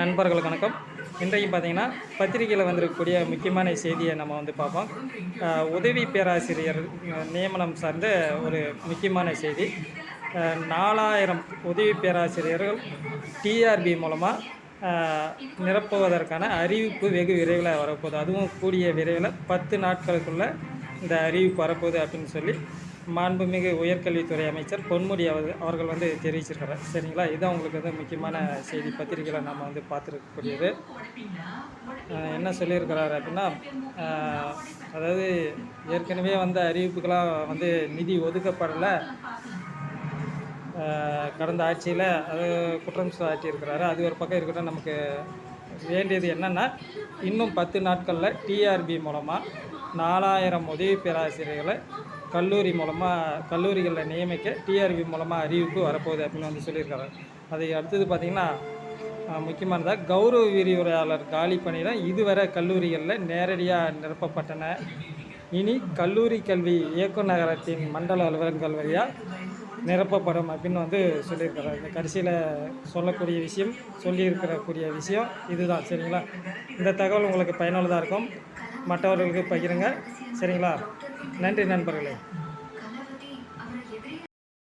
நண்பர்களுக்கு வணக்கம். இன்றைக்கு பார்த்தீங்கன்னா பத்திரிகையில் வந்திருக்கக்கூடிய முக்கியமான செய்தியை நம்ம வந்து பார்ப்போம். உதவி பேராசிரியர் நியமனம் சார்ந்த ஒரு முக்கியமான செய்தி. நாலாயிரம் உதவி பேராசிரியர்கள் டிஆர்பி மூலமாக நிரப்புவதற்கான அறிவிப்பு வெகு விரைவில் வரப்போகுது. அதுவும் கூடிய விரைவில் பத்து நாட்களுக்குள்ளே இந்த அறிவிப்பு வரப்போகுது அப்படின்னு சொல்லி மாண்புமிகு உயர்கல்வித்துறை அமைச்சர் பொன்முடி அவர் அவர்கள் வந்து தெரிவிச்சிருக்கிறார் சரிங்களா? இதுதான் அவங்களுக்கு வந்து முக்கியமான செய்தி பத்திரிகையில் நம்ம வந்து பார்த்துருக்கக்கூடியது. என்ன சொல்லியிருக்கிறார் அப்படின்னா அதாவது ஏற்கனவே வந்த அறிவிப்புகளாக வந்து நிதி ஒதுக்கப்படலை. கடந்த ஆட்சியில் அது குற்றம் சாட்டியிருக்கிறாரு. அது ஒரு பக்கம் இருக்கட்டும் நமக்கு வேண்டியது என்னென்னா இன்னும் பத்து நாட்களில் டிஆர்பி மூலமாக நாலாயிரம் உதவி பேராசிரியர்களை கல்லூரி மூலமாக கல்லூரிகளில் நியமிக்க டிஆர்பி மூலமாக அறிவிப்பு வரப்போகுது அப்படின்னு வந்து சொல்லியிருக்காரு அதை அடுத்தது பார்த்திங்கன்னா முக்கியமானதாக கௌரவ விரிவுரையாளர் காலி பணியிடம் இதுவரை கல்லூரிகளில் நேரடியாக நிரப்பப்பட்டன. இனி கல்லூரி கல்வி இயக்குநகரத்தின் மண்டல அலுவலகங்கள் வழியாக நிரப்பப்படும் அப்படின்னு வந்து சொல்லியிருக்கிறார் இந்த கடைசியில் சொல்லக்கூடிய விஷயம் சொல்லியிருக்கிறக்கூடிய விஷயம் இதுதான். சரிங்களா? இந்த தகவல் உங்களுக்கு பயனுள்ளதாக இருக்கும். மற்றவர்களுக்கு பகிருங்க. சரிங்களா? நன்றி நண்பர்களே.